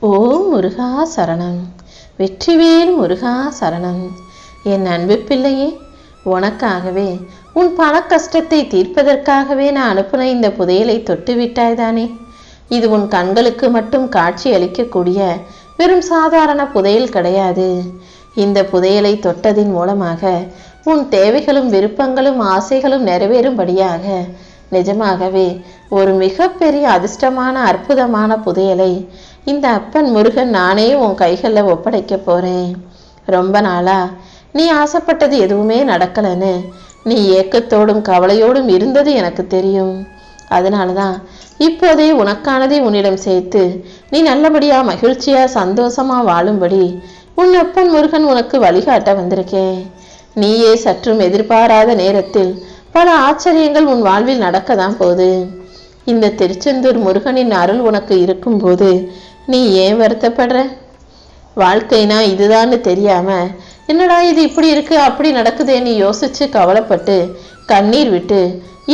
ஓம் முருகா சரணம். வெற்றிவேல் முருகா சரணம். என் அன்பு பிள்ளையே உனக்காகவே உன் பண கஷ்டத்தை தீர்ப்பதற்காகவே நான் அனுப்புன இந்த புதையலை தொட்டு விட்டாய்தானே இது உன் கண்களுக்கு மட்டும் காட்சி அளிக்கக்கூடிய வெறும் சாதாரண புதையல் கிடையாது. இந்த புதையலை தொட்டதின் மூலமாக உன் தேவைகளும் விருப்பங்களும் ஆசைகளும் நிறைவேறும்படியாக நிஜமாகவே ஒரு மிகப்பெரிய அதிர்ஷ்டமான அற்புதமான புதையலை இந்த அப்பன் முருகன் நானே உன் கைகளில் ஒப்படைக்க போறேன். ரொம்ப நாளா நீ ஆசைப்பட்டது எதுவுமே நடக்கலைன்னு நீ ஏக்கத்தோடும் கவலையோடும் இருந்தது எனக்கு தெரியும். அதனால தான் இப்போதே உனக்கானதை உன்னிடம் சேர்த்து நீ நல்லபடியா மகிழ்ச்சியா சந்தோஷமா வாழும்படி உன் அப்பன் முருகன் உனக்கு வழிகாட்ட வந்திருக்கேன். நீயே சற்றும் எதிர்பாராத நேரத்தில் பல ஆச்சரியங்கள் உன் வாழ்வில் நடக்க தான் போகுது. இந்த திருச்செந்தூர் முருகனின் அருள் உனக்கு இருக்கும்போது நீ ஏன் வருத்தப்படுற? வாழ்க்கைனா இதுதான்னு தெரியாம என்னடா இது இப்படி இருக்கு அப்படி நடக்குதே நீ யோசிச்சு கவலைப்பட்டு கண்ணீர் விட்டு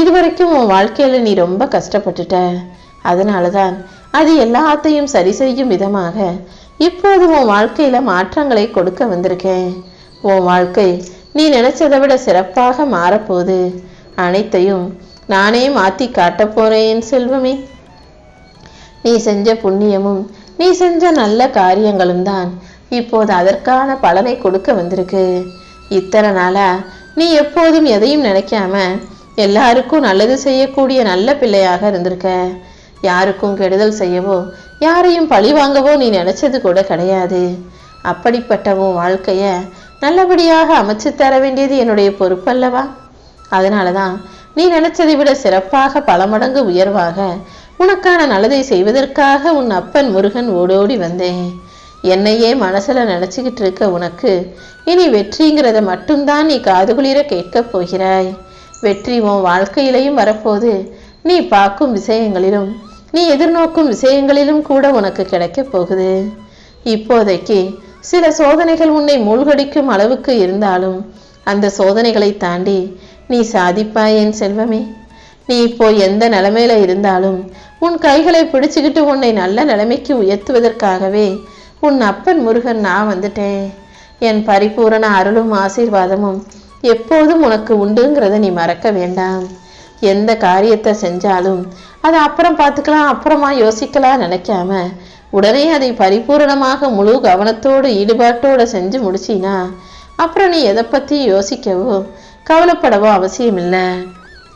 இதுவரைக்கும் உன் வாழ்க்கையில் நீ ரொம்ப கஷ்டப்பட்டுட்ட. அதனால தான் அது எல்லாத்தையும் சரி செய்யும் விதமாக இப்போது உன் வாழ்க்கையில் மாற்றங்களை கொடுக்க வந்திருக்கேன். உன் வாழ்க்கை நீ நினைச்சதை விட சிறப்பாக மாறப்போகுது. அனைத்தையும் நானே மாற்றி காட்டப் போறேன் செல்வமே. நீ செஞ்ச புண்ணியமும் நீ செஞ்ச நல்ல காரியங்களும் தான் இப்போது அதற்கான பலனை கொடுக்க வந்திருக்கு. இத்தனை நாளா நீ எப்போதும் எதையும் நினைக்காம எல்லாருக்கும் நல்லது செய்யக்கூடிய நல்ல பிள்ளையாக இருந்திருக்க. யாருக்கும் கெடுதல் செய்யவோ யாரையும் பழி வாங்கவோ நீ நினைச்சது கூட கிடையாது. அப்படிப்பட்ட உன் வாழ்க்கைய நல்லபடியாக அமைச்சு தர வேண்டியது என்னுடைய பொறுப்பல்லவா? அதனால தான் நீ நினைச்சதை விட சிறப்பாக பல மடங்கு உயர்வாக உனக்கான நல்லதை செய்வதற்காக உன் அப்பன் முருகன் ஓடோடி வந்தேன். என்னையே மனசில் நினச்சிக்கிட்டு இருக்க உனக்கு இனி வெற்றிங்கிறத மட்டும்தான் நீ காதுகுளிர கேட்கப் போகிறாய். வெற்றி உன் வாழ்க்கையிலையும் வரப்போது நீ பார்க்கும் விஷயங்களிலும் நீ எதிர்நோக்கும் விஷயங்களிலும் கூட உனக்கு கிடைக்கப் போகுது. இப்போதைக்கு சில சோதனைகள் உன்னை மூழ்கடிக்கும் அளவுக்கு இருந்தாலும் அந்த சோதனைகளை தாண்டி நீ சாதிப்பாய் என் செல்வமே. நீ இப்போ எந்த நிலைமையில இருந்தாலும் உன் கைகளை பிடிச்சுக்கிட்டு உன்னை நல்ல நிலைமைக்கு உயர்த்துவதற்காகவே உன் அப்பன் முருகன் நான் வந்துட்டேன். என் பரிபூரண அருளும் ஆசீர்வாதமும் எப்போதும் உனக்கு உண்டுங்கிறத நீ மறக்க வேண்டாம். எந்த காரியத்தை செஞ்சாலும் அதை அப்புறம் பார்த்துக்கலாம் அப்புறமா யோசிக்கலாம் நினைக்காம உடனே அதை பரிபூரணமாக முழு கவனத்தோடு ஈடுபாட்டோடு செஞ்சு முடிச்சினா அப்புறம் நீ எதை பற்றி யோசிக்கவோ கவலைப்படவோ அவசியம் இல்லை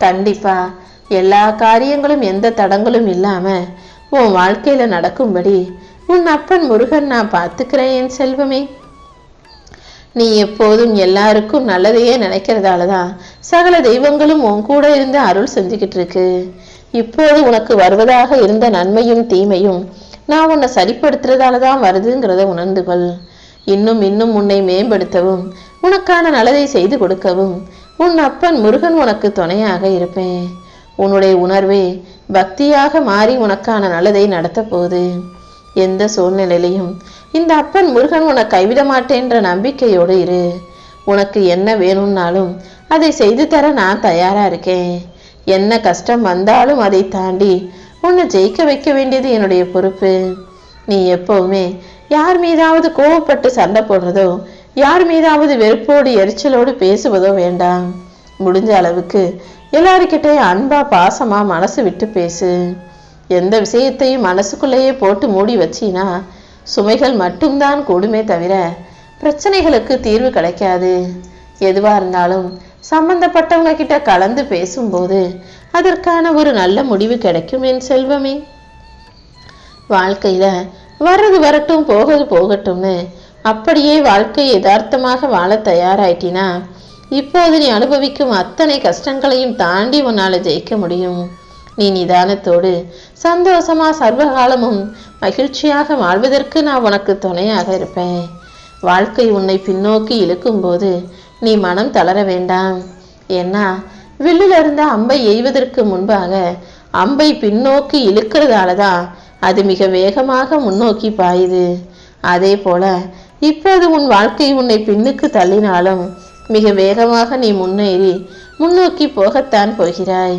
கண்டிப்பா. எல்லா காரியங்களும் எந்த தடங்களும் இல்லாம உன் வாழ்க்கையில நடக்கும்படி உன் அப்பன் முருகன் நான் பார்த்துக்கிறேன் என் செல்வமே. நீ எப்போதும் எல்லாருக்கும் நல்லதையே நினைக்கிறதால தான் சகல தெய்வங்களும் உன் கூட இருந்து அருள் செஞ்சுக்கிட்டு இருக்கு. இப்போது உனக்கு வருவதாக இருந்த நன்மையும் தீமையும் நான் உன்னை சரிப்படுத்துறதால தான் வருதுங்கிறத உணர்ந்து கொள். இன்னும் இன்னும் உன்னை மேம்படுத்தவும் உனக்கான நல்லதை செய்து கொடுக்கவும் உன் அப்பன் முருகன் உனக்கு துணையாக இருப்பேன். உன்னுடைய உணர்வு பக்தியாக மாறி உனக்கான நல்லதை நடத்தப்போகுது எந்த சூழ்நிலையிலையும் இந்த அப்பன் முருகன் உன்னை கைவிட மாட்டேன்ற நம்பிக்கையோடு இரு. உனக்கு என்ன வேணும்னாலும் அதை செய்து தர நான் தயாராக இருக்கேன். என்ன கஷ்டம் வந்தாலும் அதை தாண்டி உன்னை ஜெயிக்க வைக்க வேண்டியது என்னுடைய பொறுப்பு. நீ எப்போவுமே யார் மீதாவது கோவப்பட்டு சண்டை போடுறதோ யார் மீதாவது வெறுப்போடு எரிச்சலோடு பேசுவதோ வேண்டாம். முடிஞ்ச அளவுக்கு எல்லாருக்கிட்டே அன்பா பாசமா மனசு விட்டு பேசு. எந்த விஷயத்தையும் மனசுக்குள்ளேயே போட்டு மூடி வச்சினா சுமைகள் மட்டும்தான் கூடுமே தவிர பிரச்சனைகளுக்கு தீர்வு கிடைக்காது. எதுவா இருந்தாலும் சம்பந்தப்பட்டவங்க கிட்ட கலந்து பேசும்போது அதற்கான ஒரு நல்ல முடிவு கிடைக்கும் என் செல்வமே. வாழ்க்கையில வர்றது வரட்டும் போகிறது போகட்டும்னு அப்படியே வாழ்க்கை யதார்த்தமாக வாழ தயாராயிட்டினா இப்போது நீ அனுபவிக்கும் அத்தனை கஷ்டங்களையும் தாண்டி உன்னால் ஜெயிக்க முடியும். நீ நிதானத்தோடு சந்தோஷமா சர்வகாலமும் மகிழ்ச்சியாக வாழ்வதற்கு நான் உனக்கு துணையாக இருப்பேன். வாழ்க்கை உன்னை பின்னோக்கி இழுக்கும்போது நீ மனம் தளர வேண்டாம். ஏன்னா வில்லில் இருந்த அம்பை எய்வதற்கு முன்பாக அம்பை பின்னோக்கி இழுக்கிறதால தான் அது மிக வேகமாக முன்னோக்கி பாயுது. அதே போல இப்போது உன் வாழ்க்கை உன்னை பின்னுக்கு தள்ளினாலும் மிக வேகமாக நீ முன்னேறி முன்னோக்கி போகத்தான் போகிறாய்.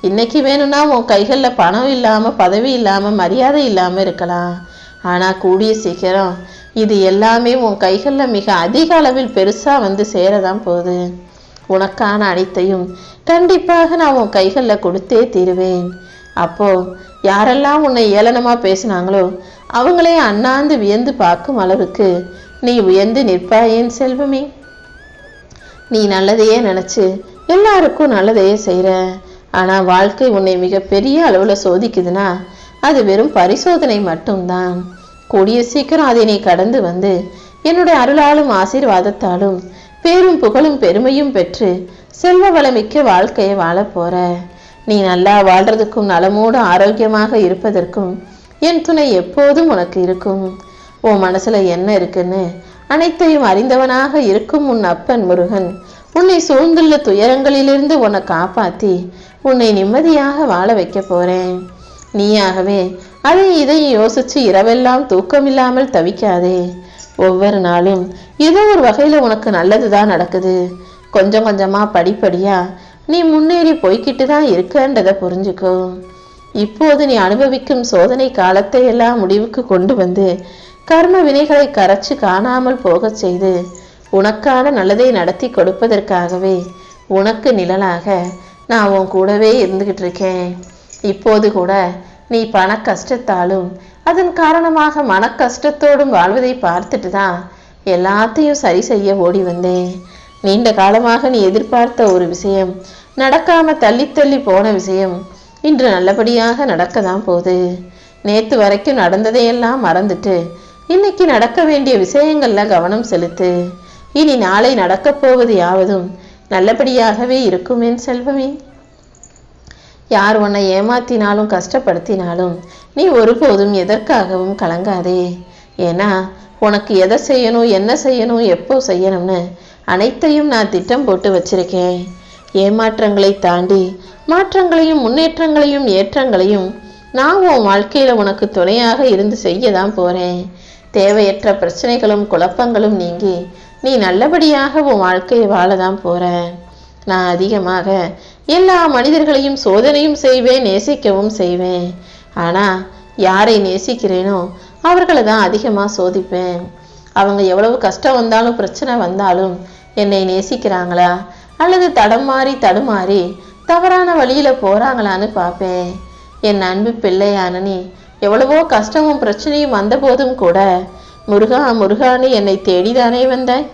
இன்னைக்கு வேணும்னா உன் கைகளில் பணம் இல்லாமல் பதவி இல்லாமல் மரியாதை இல்லாமல் இருக்கலாம். ஆனால் கூடிய சீக்கிரம் இது எல்லாமே உன் கைகளில் மிக அதிக அளவில் பெருசாக வந்து சேரதான் போகுது. உனக்கான அனைத்தையும் கண்டிப்பாக நான் உன் கைகளில் கொடுத்தே தீருவேன். அப்போ யாரெல்லாம் உன்னை ஏளனமாக பேசினாங்களோ அவங்களே அண்ணாந்து வியந்து பார்க்கும் அளவுக்கு நீ உயர்ந்து நிற்பாயேன் செல்வமே. நீ நல்லதையே நினச்சி எல்லாருக்கும் நல்லதையே செய்கிற ஆனால் வாழ்க்கை உன்னை மிகப்பெரிய அளவில் சோதிக்குதுன்னா அது வெறும் பரிசோதனை மட்டும்தான். கூடிய சீக்கிரம் அதை நீ கடந்து வந்து என்னுடைய அருளாலும் ஆசீர்வாதத்தாலும் பேரும் புகழும் பெருமையும் பெற்று செல்வ வளமிக்க வாழ்க்கையை வாழப் போற. நீ நல்லா வாழ்றதுக்கும் நலமோடு ஆரோக்கியமாக இருப்பதற்கும் என் துணை எப்போதும் உனக்கு இருக்கும். உன் மனசுல என்ன இருக்குன்னு அனைத்தையும் அறிந்தவனாக இருக்கும் உன் அப்பன் முருகன். உன்னை சூழ்ந்துள்ள துயரங்களிலிருந்து உன்னை காப்பாத்தி உன்னை நிம்மதியாக வாழ வைக்க போறேன். நீயாகவே அதை இதை யோசிச்சு இரவெல்லாம் தூக்கமில்லாமல் தவிக்காதே. ஒவ்வொரு நாளும் ஏதோ ஒரு வகையில உனக்கு நல்லதுதான் நடக்குது. கொஞ்சம் கொஞ்சமா படிப்படியா நீ முன்னேறி போய்கிட்டு தான் இருக்கன்றதை புரிஞ்சுக்கோ. இப்போது நீ அனுபவிக்கும் சோதனை காலத்தை எல்லாம் முடிவுக்கு கொண்டு வந்து கர்ம வினைகளை கரைச்சு காணாமல் போகச் செய்து உனக்கான நல்லதை நடத்தி கொடுப்பதற்காகவே உனக்கு நிழலாக நான் உன் கூடவே இருந்துகிட்டு இருக்கேன். இப்போது கூட நீ பண கஷ்டத்தாலும் அதன் காரணமாக மன கஷ்டத்தோடும் வாழ்வதை பார்த்துட்டு தான் எல்லாத்தையும் சரி செய்ய ஓடி வந்தேன். நீண்ட காலமாக நீ எதிர்பார்த்த ஒரு விஷயம் நடக்காம தள்ளி தள்ளி போன விஷயம் இன்று நல்லபடியாக நடக்க தான் போகுது. நேற்று வரைக்கும் நடந்ததையெல்லாம் மறந்துட்டு இன்னைக்கு நடக்க வேண்டிய விஷயங்களில் கவனம் செலுத்து. இனி நாளை நடக்கப் போவது யாவதும் நல்லபடியாகவே இருக்கும் என் செல்வமே. யார் உன்னை ஏமாத்தினாலும் கஷ்டப்படுத்தினாலும் நீ ஒருபோதும் எதற்காகவும் கலங்காதே. ஏன்னா உனக்கு எதை செய்யணும் என்ன செய்யணும் எப்போ செய்யணும்னு அனைத்தையும் நான் திட்டம் போட்டு வச்சிருக்கேன். ஏமாற்றங்களை தாண்டி மாற்றங்களையும் முன்னேற்றங்களையும் ஏற்றங்களையும் நான் உன் வாழ்க்கையில் உனக்கு துணையாக இருந்து செய்ய தான் போறேன். தேவையற்ற பிரச்சனைகளும் குழப்பங்களும் நீங்கி நீ நல்லபடியாக உன் வாழ்க்கையை வாழ தான் போகிற நான் அதிகமாக எல்லா மனிதர்களையும் சோதனையும் செய்வேன் நேசிக்கவும் செய்வேன். ஆனா யாரை நேசிக்கிறேனோ அவர்களை தான் அதிகமாக சோதிப்பேன். அவங்க எவ்வளவு கஷ்டம் வந்தாலும் பிரச்சனை வந்தாலும் என்னை நேசிக்கிறாங்களா? அல்லது தடம் மாறி தடுமாறி தவறான வழியில போறாங்களான்னு பார்ப்பேன். என் அன்பு பிள்ளையான நீ எவ்வளவோ கஷ்டமும் பிரச்சனையும் வந்தபோதும் கூட முருகா முருகான்னு என்னை தேடிதானே வந்தாய்?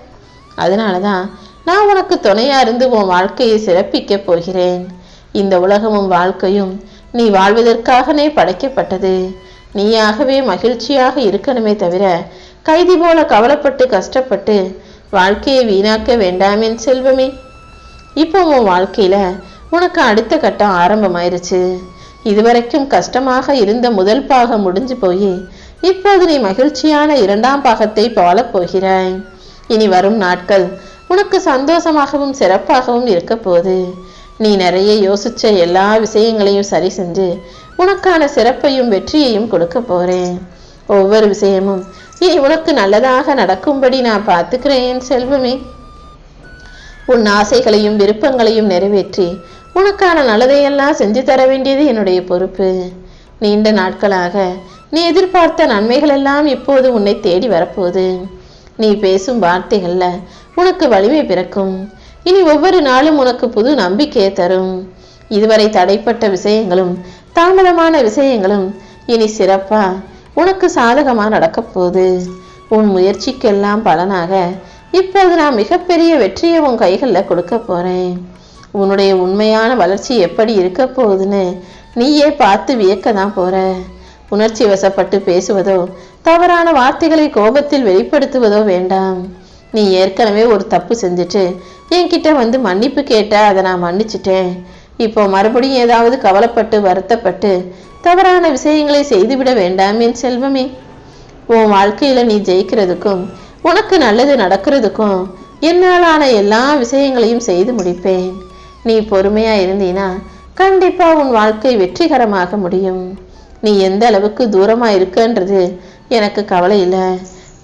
அதனால தான் நான் உனக்கு துணையாக இருந்து உன் வாழ்க்கையை சிறப்பிக்கப் போகிறேன். இந்த உலகமும் வாழ்க்கையும் நீ வாழ்வதற்காகனே படைக்கப்பட்டது. நீயாகவே மகிழ்ச்சியாக இருக்கணுமே தவிர கைதி போல கவலைப்பட்டு கஷ்டப்பட்டு வாழ்க்கையை வீணாக்க வேண்டாமேன் செல்வமே. இப்போ உன் வாழ்க்கையில உனக்கு அடுத்த கட்டம் ஆரம்பமாயிருச்சு. இதுவரைக்கும் கஷ்டமாக இருந்த முதல் பாகம் முடிஞ்சு போய் இப்போது நீ மகிழ்ச்சியான இரண்டாம் பாகத்தை வாழப் போகிறாய். இனி வரும் நாட்கள் உனக்கு சந்தோஷமாகவும் சிறப்பாகவும் இருக்க போகுது. நீ நிறைய யோசிச்ச எல்லா விஷயங்களையும் சரி செஞ்சு உனக்கான சிறப்பையும் வெற்றியையும் கொடுக்க போறேன். ஒவ்வொரு விஷயமும் இனி உனக்கு நல்லதாக நடக்கும்படி நான் பார்த்துக்கிறேன் என் செல்வமே. உன் ஆசைகளையும் விருப்பங்களையும் நிறைவேற்றி உனக்கான நல்லதையெல்லாம் செஞ்சு தர வேண்டியது என்னுடைய பொறுப்பு. நீண்ட நாட்களாக நீ எதிர்பார்த்த நன்மைகள் எல்லாம் இப்போது உன்னை தேடி வரப்போகுது. நீ பேசும் வார்த்தைகள்ல உனக்கு வலிமை பிறக்கும். இனி ஒவ்வொரு நாளும் உனக்கு புது நம்பிக்கையை தரும். இதுவரை தடைப்பட்ட விஷயங்களும் தாமதமான விஷயங்களும் இனி சிறப்பா உனக்கு சாதகமாக நடக்கப்போகுது. உன் முயற்சிக்கெல்லாம் பலனாக இப்போது நான் மிகப்பெரிய வெற்றியை உன் கைகளில் கொடுக்க போகிறேன் உன்னுடைய உண்மையான வளர்ச்சி எப்படி இருக்க போகுதுன்னு நீயே பார்த்து வியக்க தான் போகிற உணர்ச்சி வசப்பட்டு பேசுவதோ தவறான வார்த்தைகளை கோபத்தில் வெளிப்படுத்துவதோ வேண்டாம். நீ ஏற்கனவே ஒரு தப்பு செஞ்சுட்டு என்கிட்ட வந்து மன்னிப்பு கேட்ட அதை நான் மன்னிச்சிட்டேன். இப்போ மறுபடியும் ஏதாவது கவலைப்பட்டு வருத்தப்பட்டு தவறான விஷயங்களை செய்துவிட வேண்டாம் என் செல்வமே. உன் வாழ்க்கையில் நீ ஜெயிக்கிறதுக்கும் உனக்கு நல்லது நடக்கிறதுக்கும் என்னாலான எல்லா விஷயங்களையும் செய்து முடிப்பேன். நீ பொறுமையா இருந்தீனா கண்டிப்பா உன் வாழ்க்கை வெற்றிகரமாக முடியும். நீ எந்த அளவுக்கு தூரமா இருக்கன்றது எனக்கு கவலை இல்லை.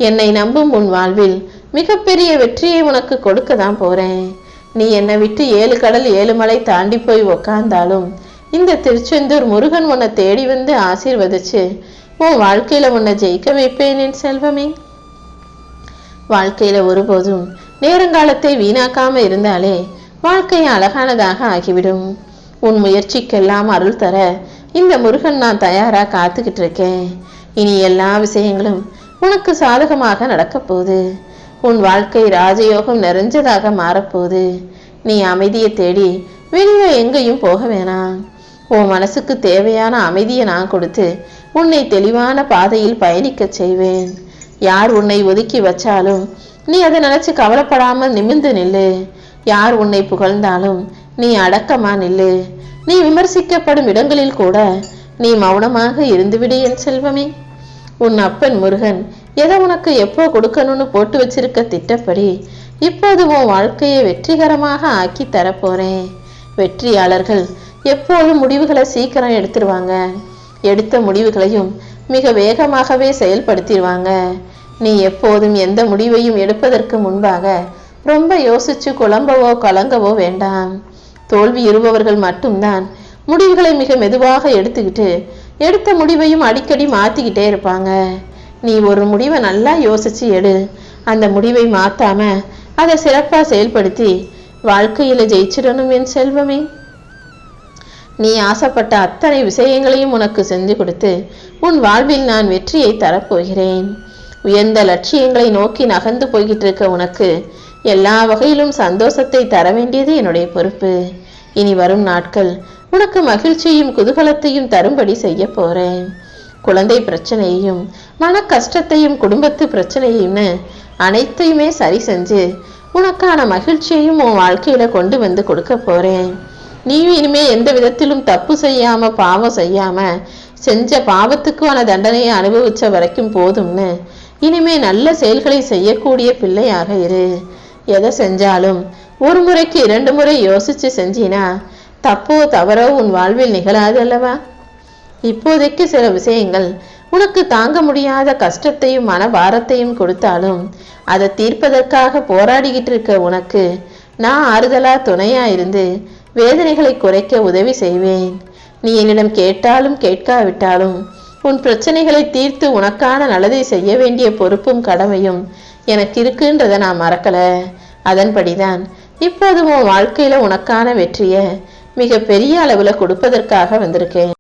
என்னை நம்பும் உன் வாழ்வில் மிகப்பெரிய வெற்றியை உனக்கு கொடுக்க தான் போறேன். நீ என்னை விட்டு ஏழு கடல் ஏழு மலை தாண்டி போய் உக்காந்தாலும் இந்த திருச்செந்தூர் முருகன் உன்னை தேடி வந்து ஆசீர்வதிச்சு உன் வாழ்க்கையில உன்னை ஜெயிக்க வைப்பேன் என் செல்வமே. வாழ்க்கையில ஒருபோதும் நேரங்காலத்தை வீணாக்காம இருந்தாலே வாழ்க்கை அழகானதாக ஆகிவிடும். உன் முயற்சிக்கெல்லாம் அருள் தர இந்த முருகன் நான் தயாரா காத்துக்கிட்டு இருக்கேன். இனி எல்லா விஷயங்களும் உனக்கு சாதகமாக நடக்கப் போகுது. உன் வாழ்க்கை ராஜயோகம் நிறைஞ்சதாக மாறப்போகுது. நீ அமைதியை தேடி வெளியே எங்கேயும் போக வேணாம். உன் மனசுக்கு தேவையான அமைதியை நான் கொடுத்து உன்னை தெளிவான பாதையில் பயணிக்கச் செய்வேன். யார் உன்னை ஒதுக்கி வச்சாலும் நீ அதை நினைச்சு கவலைப்படாமல் நிமிந்து நில்லு. யார் உன்னை புகழ்ந்தாலும் நீ அடக்கமா நில்லு. நீ விமர்சிக்கப்படும் இடங்களில் கூட நீ மௌனமாக இருந்துவிடு என் செல்வமே. உன் அப்பன் முருகன் எதை உனக்கு எப்போ கொடுக்கணும்னு போட்டு வச்சிருக்க திட்டப்படி இப்போது உன் வாழ்க்கையை வெற்றிகரமாக ஆக்கி தரப்போறேன். வெற்றியாளர்கள் எப்போதும் முடிவுகளை சீக்கிரம் எடுத்துருவாங்க. எடுத்த முடிவுகளையும் மிக வேகமாகவே செயல்படுத்திடுவாங்க நீ எப்போதும் எந்த முடிவையும் எடுப்பதற்கு முன்பாக ரொம்ப யோசிச்சு குழம்பவோ கலங்கவோ வேண்டாம். தோல்வி இருபவர்கள் மட்டும்தான் முடிவுகளை மிக மெதுவாக எடுத்துக்கிட்டு எடுத்த முடிவையும் அடிக்கடி மாத்திக்கிட்டே இருப்பாங்க. நீ ஒரு முடிவை நல்லா யோசிச்சு எடு. அந்த முடிவை மாத்தாம அதை சிறப்பாக செயல்படுத்தி வாழ்க்கையில ஜெயிச்சிடணும் என் செல்வமே. நீ ஆசைப்பட்ட அத்தனை விஷயங்களையும் உனக்கு செஞ்சு கொடுத்து உன் வாழ்வில் நான் வெற்றியை தரப்போகிறேன். உயர்ந்த லட்சியங்களை நோக்கி நகர்ந்து போய்கிட்டு இருக்க உனக்கு எல்லா வகையிலும் சந்தோஷத்தை தர வேண்டியது என்னுடைய பொறுப்பு. இனி வரும் நாட்கள் உனக்கு மகிழ்ச்சியும் குதூகலத்தையும் தரும்படி செய்ய போறேன். குழந்தை பிரச்சனையையும் மன கஷ்டத்தையும் குடும்பத்து பிரச்சனையும்னு அனைத்தையுமே சரி செஞ்சு உனக்கான மகிழ்ச்சியையும் உன் வாழ்க்கையில கொண்டு வந்து கொடுக்க போறேன். நீயும் இனிமே எந்த விதத்திலும் தப்பு செய்யாம பாவம் செய்யாம செஞ்ச பாவத்துக்கான தண்டனையை அனுபவிச்ச வரைக்கும் போதும்னு இனிமே நல்ல செயல்களை செய்யக்கூடிய பிள்ளையாக இரு. எதை செஞ்சாலும் ஒரு முறைக்கு இரண்டு முறை யோசிச்சு செஞ்சினா தப்போ தவறோ உன் வாழ்வில் நிகழாது அல்லவா? இப்போதைக்கு சில விஷயங்கள் உனக்கு தாங்க முடியாத கஷ்டத்தையும் மனபாரத்தையும் கொடுத்தாலும் அதை தீர்ப்பதற்காக போராடிக்கிட்டு இருக்க உனக்கு நான் ஆறுதலா துணையா இருந்து வேதனைகளை குறைக்க உதவி செய்வேன். நீ என்னிடம் கேட்டாலும் கேட்காவிட்டாலும் உன் பிரச்சனைகளை தீர்த்து உனக்கான நல்லதை செய்ய வேண்டிய பொறுப்பும் கடமையும் எனக்கு இருக்குன்றதை நான் மறக்கல. அதன்படிதான் இப்போது உன் வாழ்க்கையில உனக்கான வெற்றியை மிக பெரிய அளவுல கொடுப்பதற்காக வந்திருக்கேன்.